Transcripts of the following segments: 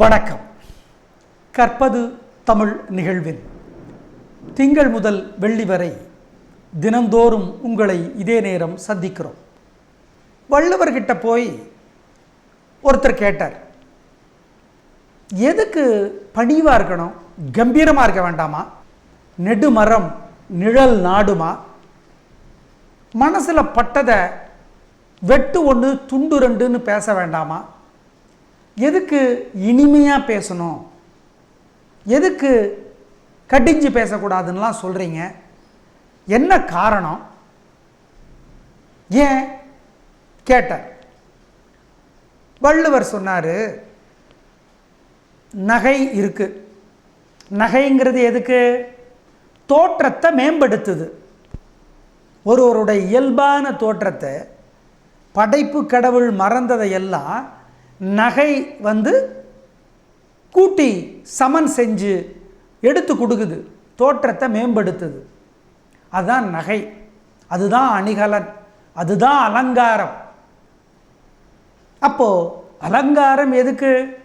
வணக்கம். கற்பது தமிழ் நிகழ்வில் திங்கள் முதல் வெள்ளி வரை தினந்தோறும் உங்களை இதே நேரம் சந்திக்கிறோம். வள்ளுவர்கிட்ட போய் ஒருத்தர் கேட்டார் எதுக்கு பணிவாக இருக்கணும்? கம்பீரமாக இருக்க வேண்டாமா? நெடுமரம் நிழல் நாடுமா? மனசில் பட்டதை வெட்டு ஒன்று துண்டு ரெண்டுன்னு பேச வேண்டாமா? எதுக்கு இனிமையாக பேசணும்? எதுக்கு கடிஞ்சு பேசக்கூடாதுன்னெலாம் சொல்கிறீங்க என்ன காரணம்? ஏன்? கேட்டார் வள்ளுவர் சொன்னார் நகை இருக்கு. நகைங்கிறது எதுக்கு? தோற்றத்தை மேம்படுத்துது. ஒருவருடைய இயல்பான தோற்றத்தை படைப்பு கடவுள் மறந்ததையெல்லாம் நகை வந்து கூட்டி சமன் செஞ்சு எடுத்து கொடுக்குது. தோற்றத்தை மேம்படுத்துது. அதுதான் நகை. அதுதான் அணிகலன். அதுதான் அலங்காரம். அப்போது அலங்காரம் எதுக்கு?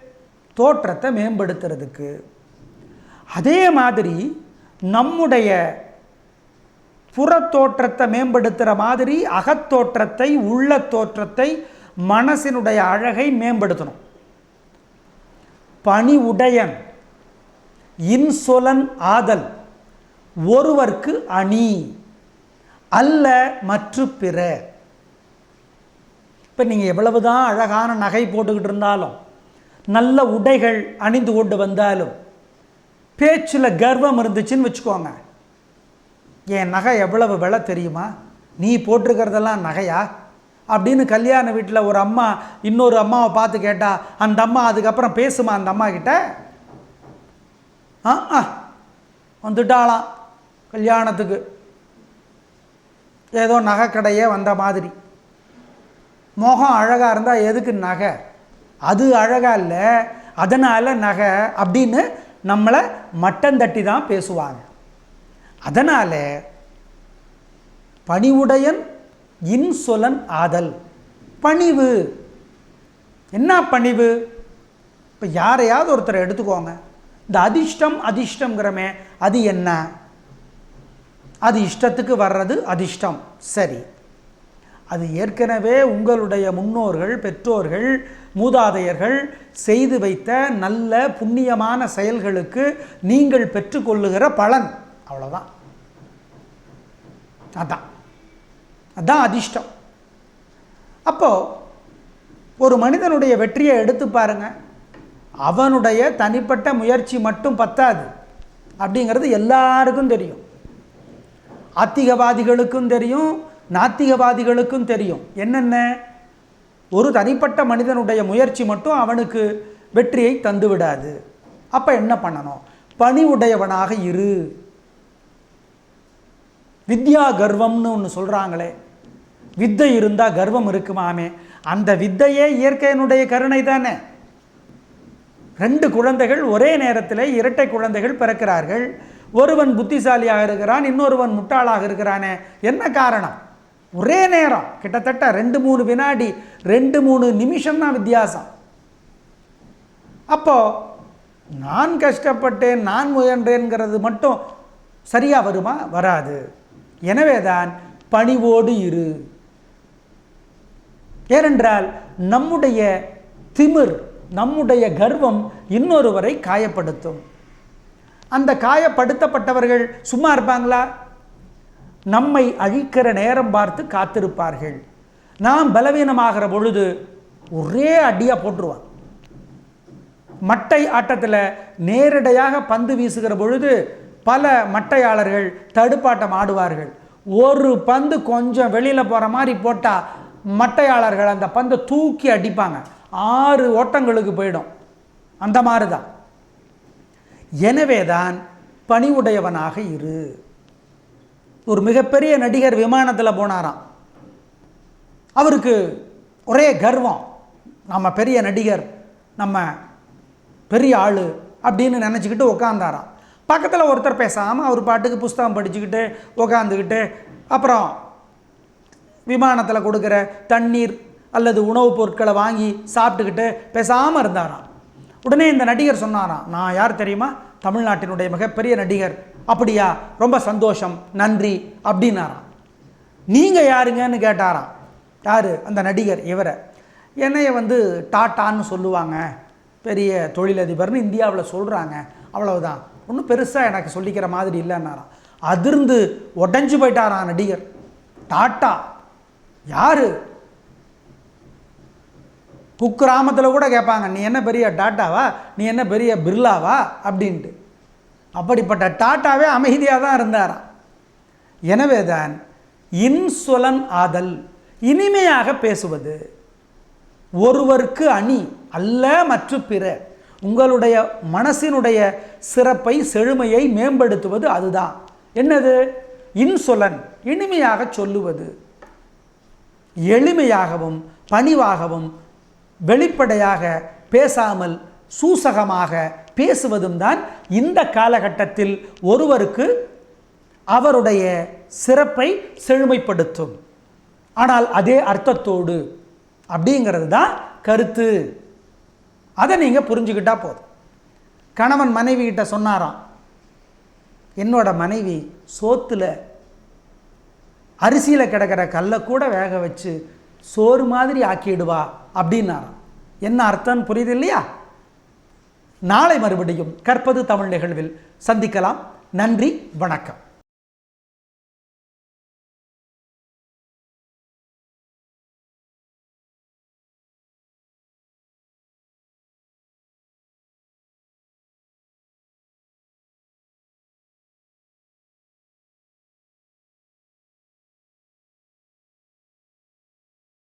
தோற்றத்தை மேம்படுத்துறதுக்கு. அதே மாதிரி நம்முடைய புறத்தோற்றத்தை மேம்படுத்துகிற மாதிரி அகத்தோற்றத்தை உள்ள தோற்றத்தை மனசினுடைய அழகை மேம்படுத்தணும். பணி உடையன் இன்சொலன் ஆதல் ஒருவர்க்கு அணி அல்ல மற்று பிற. இப்போ நீங்கள் எவ்வளவுதான் அழகான நகை போட்டுக்கிட்டு இருந்தாலும் நல்ல உடைகள் அணிந்து கொண்டு வந்தாலும் பேச்சில் கர்வம் இருந்துச்சுன்னு வச்சுக்கோங்க. என் நகை எவ்வளவு விலை தெரியுமா? நீ போட்டிருக்கிறதெல்லாம் நகையா? அப்படின்னு கல்யாண வீட்டில் ஒரு அம்மா இன்னொரு அம்மாவை பார்த்து கேட்டால் அந்த அம்மா அதுக்கப்புறம் பேசுமா அந்த அம்மா கிட்ட? ஆ ஆ வந்துட்டாளாம் கல்யாணத்துக்கு. ஏதோ நகை கடையே வந்த மாதிரி. முகம் அழகாக இருந்தால் எதுக்கு நகை? அது அழகாக இல்லை அதனால் நகை அப்படின்னு நம்மளை மட்டம் தட்டி தான் பேசுவாங்க. அதனால் பணிவுடையன் இன்சொலன் ஆதல். பணிவு. என்ன பணிவு? இப்போ யாரையாவது ஒருத்தரை எடுத்துக்கோங்க. இந்த அதிர்ஷ்டம் அதிர்ஷ்டங்கிறமே அது என்ன? அது இஷ்டத்துக்கு வர்றது அதிர்ஷ்டம். சரி. அது ஏற்கனவே உங்களுடைய முன்னோர்கள் பெற்றோர்கள் மூதாதையர்கள் செய்து வைத்த நல்ல புண்ணியமான செயல்களுக்கு நீங்கள் பெற்றுக்கொள்ளுகிற பலன். அவ்வளோதான் அதான். அதான் அதிர்ஷ்டம். அப்போது ஒரு மனிதனுடைய வெற்றியை எடுத்து பாருங்கள் அவனுடைய தனிப்பட்ட முயற்சி மட்டும் பத்தாது. அப்படிங்கிறது எல்லாருக்கும் தெரியும். ஆத்திகவாதிகளுக்கும் தெரியும் நாத்திகவாதிகளுக்கும் தெரியும். என்னென்ன? ஒரு தனிப்பட்ட மனிதனுடைய முயற்சி மட்டும் அவனுக்கு வெற்றியை தந்து விடாது. அப்போ என்ன பண்ணணும்? பணிவுடையவனாக இரு. வித்யா கர்வம்னு ஒன்று சொல்கிறாங்களே வித்தை இருந்தால் கர்வம் இருக்குமாமே அந்த வித்தையே இயற்கையினுடைய கருணை தானே. ரெண்டு குழந்தைகள் ஒரே நேரத்தில் இரட்டை குழந்தைகள் பிறக்கிறார்கள். ஒருவன் புத்திசாலியாக இருக்கிறான் இன்னொருவன் முட்டாளாக இருக்கிறானே. என்ன காரணம்? ஒரே நேரம். கிட்டத்தட்ட ரெண்டு மூணு வினாடி ரெண்டு மூணு நிமிஷம் தான் வித்தியாசம். அப்போ நான் கஷ்டப்பட்டேன் நான் முயன்றேங்கிறது மட்டும் சரியாக வருமா? வராது. எனவே தான் பணிவோடு இரு. ஏனென்றால் நம்முடைய திமிர் நம்முடைய கர்வம் இன்னொருவரை காயப்படுத்தும். அந்த காயப்படுத்தப்பட்டவர்கள் சும்மா இருப்பாங்களா? நம்மை அழிக்கிற நேரம் பார்த்து காத்திருப்பார்கள். நாம் பலவீனமாகிற பொழுது ஒரே அடியாக போட்டுருவான். மட்டை ஆட்டத்தில் நேரடியாக பந்து வீசுகிற பொழுது பல மட்டையாளர்கள் தடுப்பாட்டம் ஆடுவார்கள். ஒரு பந்து கொஞ்சம் வெளியில் போகிற மாதிரி போட்டால் மட்டையாளர்கள் அந்த பந்தை தூக்கி அடிப்பாங்க. ஆறு ஓட்டங்களுக்கு போயிடும். அந்த மாதிரி தான் எனவே தான் பணிவுடையவனாக இரு. ஒரு மிகப்பெரிய நடிகர் விமானத்தில் போனாராம். அவருக்கு ஒரே கர்வம். நம்ம பெரிய நடிகர் நம்ம பெரிய ஆள் அப்படின்னு நினச்சிக்கிட்டு உக்காந்தாராம். பக்கத்தில் ஒருத்தர் பேசாமல் அவர் பாட்டுக்கு புஸ்தகம் படிச்சுக்கிட்டு உக்காந்துக்கிட்டு அப்புறம் விமானத்தில் கொடுக்குற தண்ணீர் அல்லது உணவுப் பொருட்களை வாங்கி சாப்பிட்டுக்கிட்டு பேசாமல் இருந்தாராம். உடனே இந்த நடிகர் சொன்னாராம் நான் யார் தெரியுமா? தமிழ்நாட்டினுடைய மிகப்பெரிய நடிகர். அப்படியா? ரொம்ப சந்தோஷம். நன்றி. அப்படின்னாராம். நீங்கள் யாருங்கன்னு கேட்டாராம். யார்? அந்த நடிகர். இவரை. என்னைய வந்து டாட்டான்னு சொல்லுவாங்க. பெரிய தொழிலதிபர்னு இந்தியாவில் சொல்கிறாங்க அவ்வளவுதான். ஒன்றும் பெருசாக எனக்கு சொல்லிக்கிற மாதிரி இல்லைன்னாராம். அதிர்ந்து உடஞ்சி போயிட்டாராம் நடிகர். டாட்டா. யார்? குக்கிராமத்தில் கூட கேட்பாங்க நீ என்ன பெரிய டாட்டாவா? நீ என்ன பெரிய பிர்லாவா? அப்படின்ட்டு. அப்படிப்பட்ட டாட்டாவே அமைதியாக தான் இருந்தாராம். எனவே தான் இன்சொலன் ஆதல் இனிமையாக பேசுவது ஒருவருக்கு அணி அல்ல மற்ற பிற. உங்களுடைய மனசினுடைய சிறப்பை செழுமையை மேம்படுத்துவது அதுதான். என்னது? இன்சொலன் இனிமையாக சொல்லுவது. எளிமையாகவும் பணிவாகவும் வெளிப்படையாக பேசாமல் சூசகமாக பேசுவதும் தான் இந்த காலகட்டத்தில் ஒருவருக்கு அவருடைய சிறப்பை செழுமைப்படுத்தும். ஆனால் அதே அர்த்தத்தோடு அப்படிங்கிறது தான் கருத்து. அதை நீங்கள் புரிஞ்சுக்கிட்டா போதும். கணவன் மனைவி கிட்ட சொன்னாராம் என்னோட மனைவி சோத்தில் அரிசியில் கிடக்கிற கல்லை கூட வேக வச்சு சோறு மாதிரி ஆக்கிடுவா அப்படின்னாராம். என்ன அர்த்தம் புரியுது இல்லையா? நாளை மறுபடியும் கற்பது தமிழ் நிகழ்வில் சந்திக்கலாம். நன்றி வணக்கம்.